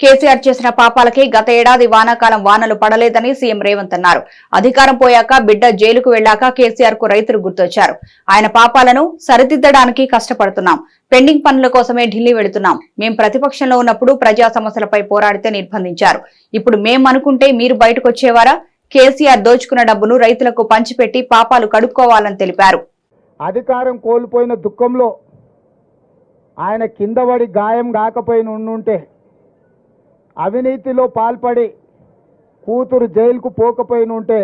కేసీఆర్ చేసిన పాపాలకి గత ఏడాది వానాకాలం వానలు పడలేదని సీఎం రేవంత్ అన్నారు. అధికారం పోయాక బిడ్డ జైలుకు వెళ్ళాక కేసీఆర్కు రైతులు గుర్తొచ్చారు. ఆయన పాపాలను సరిదిద్దడానికి కష్టపడుతున్నాం. పెండింగ్ పనుల కోసమే ఢిల్లీ వెళుతున్నాం. మేం ప్రతిపక్షంలో ఉన్నప్పుడు ప్రజా సమస్యలపై పోరాడితే నిర్బంధించారు. ఇప్పుడు మేం అనుకుంటే మీరు బయటకు వచ్చేవారా కేసీఆర్ దోచుకున్న డబ్బును రైతులకు పంచిపెట్టి పాపాలు కడుక్కోవాలని తెలిపారు. అధికారం కోల్పోయిన దుఃఖంలో ఆయన కింద పడి గాయం కాకపోయిన ఉండుంటే అవినీతిలో పాల్పడి కూతురు జైలుకు పోకపోయిన ఉంటే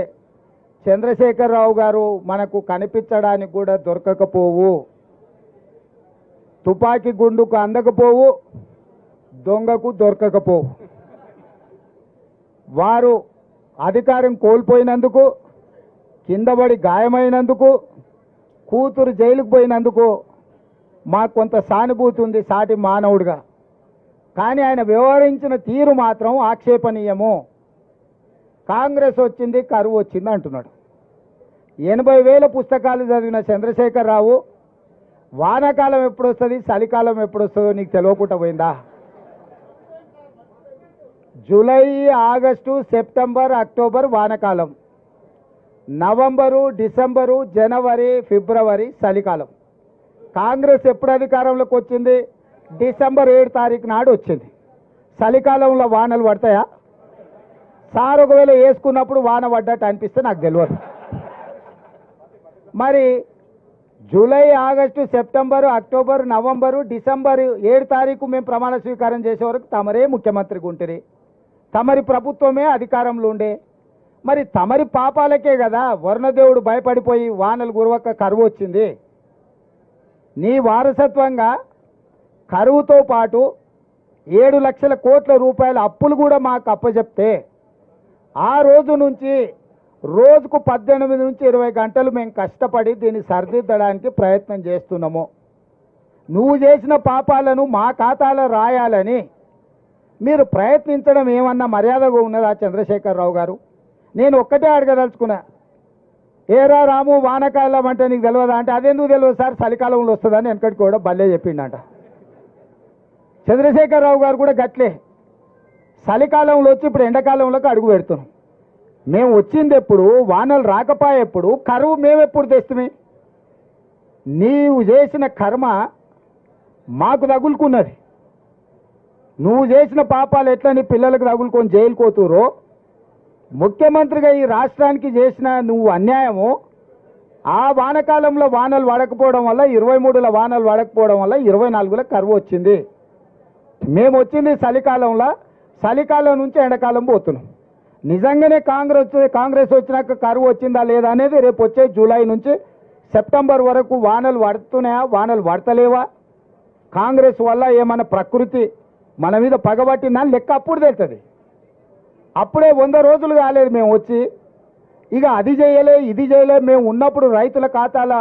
చంద్రశేఖరరావు గారు మనకు కనిపించడానికి కూడా దొరకకపోవు. తుపాకీ గుండుకు అందకపోవు దొంగకు దొరకకపోవు. వారు అధికారం కోల్పోయినందుకు కిందబడి గాయమైనందుకు కూతురు జైలుకు పోయినందుకు మాకు కొంత సానుభూతి ఉంది సాటి మానవుడిగా. కానీ ఆయన వ్యవహరించిన తీరు మాత్రం ఆక్షేపణీయము. కాంగ్రెస్ వచ్చింది కరువు వచ్చింది అంటున్నాడు. ఎనభై వేల పుస్తకాలు చదివిన చంద్రశేఖరరావు వానాకాలం ఎప్పుడు వస్తుంది చలికాలం ఎప్పుడు వస్తుందో నీకు తెలియకుండా పోయిందా? జూలై ఆగస్టు సెప్టెంబర్ అక్టోబర్ వానకాలం. నవంబరు డిసెంబరు జనవరి ఫిబ్రవరి చలికాలం. కాంగ్రెస్ ఎప్పుడు అధికారంలోకి వచ్చింది? డిసెంబర్ ఏడు తారీఖు నాడు వచ్చింది. చలికాలంలో వానలు పడతాయా? సార్ ఒకవేళ వేసుకున్నప్పుడు వాన పడ్డట్టు అనిపిస్తే నాకు తెలియదు. మరి July August September October November December ఏడు తారీఖు మేము ప్రమాణ స్వీకారం చేసే వరకు తమరే ముఖ్యమంత్రి ఉంటుంది తమరి ప్రభుత్వమే అధికారంలో ఉండే. మరి తమరి పాపాలకే కదా వరుణదేవుడు భయపడిపోయి వానలు గురవక్క కరువు వచ్చింది. నీ వారసత్వంగా కరువుతో పాటు ఏడు లక్షల కోట్ల రూపాయల అప్పులు కూడా మాకు అప్పచెప్తే ఆ రోజు నుంచి రోజుకు పద్దెనిమిది నుంచి ఇరవై గంటలు మేము కష్టపడి దీన్ని సరిదిద్దడానికి ప్రయత్నం చేస్తున్నాము. నువ్వు చేసిన పాపాలను మా ఖాతాలో రాయాలని మీరు ప్రయత్నించడం ఏమన్నా మర్యాదగా ఉన్నదా చంద్రశేఖరరావు గారు? నేను ఒక్కటే అడగదలుచుకున్నా. ఏరా రాము వానకాలం అంటే నీకు తెలియదా అంటే అదెందుకు తెలియదు సార్? చలికాలంలో వస్తుందని వెనకటి కూడా భలే చెప్పిండంట. చంద్రశేఖరరావు గారు కూడా గట్లే. చలికాలంలో వచ్చి ఇప్పుడు ఎండాకాలంలోకి అడుగు పెడుతున్నాం. మేము వచ్చింది ఎప్పుడు వానలు రాకపోయేప్పుడు కరువు మేమెప్పుడు తెస్తుమే? నీవు చేసిన కర్మ మాకు తగులుకున్నది. నువ్వు చేసిన పాపాలు ఎట్లా నీ పిల్లలకు తగులుకొని జైలుకోతురో ముఖ్యమంత్రిగా ఈ రాష్ట్రానికి చేసిన నువ్వు అన్యాయము ఆ వానకాలంలో వానలు పడకపోవడం వల్ల ఇరవై మూడుల వానలు పడకపోవడం వల్ల ఇరవై నాలుగుల కరువు వచ్చింది. మేము వచ్చింది చలికాలంలో చలికాలం నుంచి ఎండాకాలం పోతున్నాం. నిజంగానే కాంగ్రెస్ కాంగ్రెస్ వచ్చినాక కరువు వచ్చిందా లేదా అనేది రేపు వచ్చే జూలై నుంచి సెప్టెంబర్ వరకు వానలు పడుతున్నాయా వానలు పడతలేవా? కాంగ్రెస్ వల్ల ఏమన్నా ప్రకృతి మన మీద పగబట్టిందా? లెక్క అప్పుడు తెలుస్తుంది. అప్పుడే వంద రోజులు కాలేదు మేము వచ్చి. ఇక అది చేయలే ఇది చేయలే మేము ఉన్నప్పుడు రైతుల ఖాతాల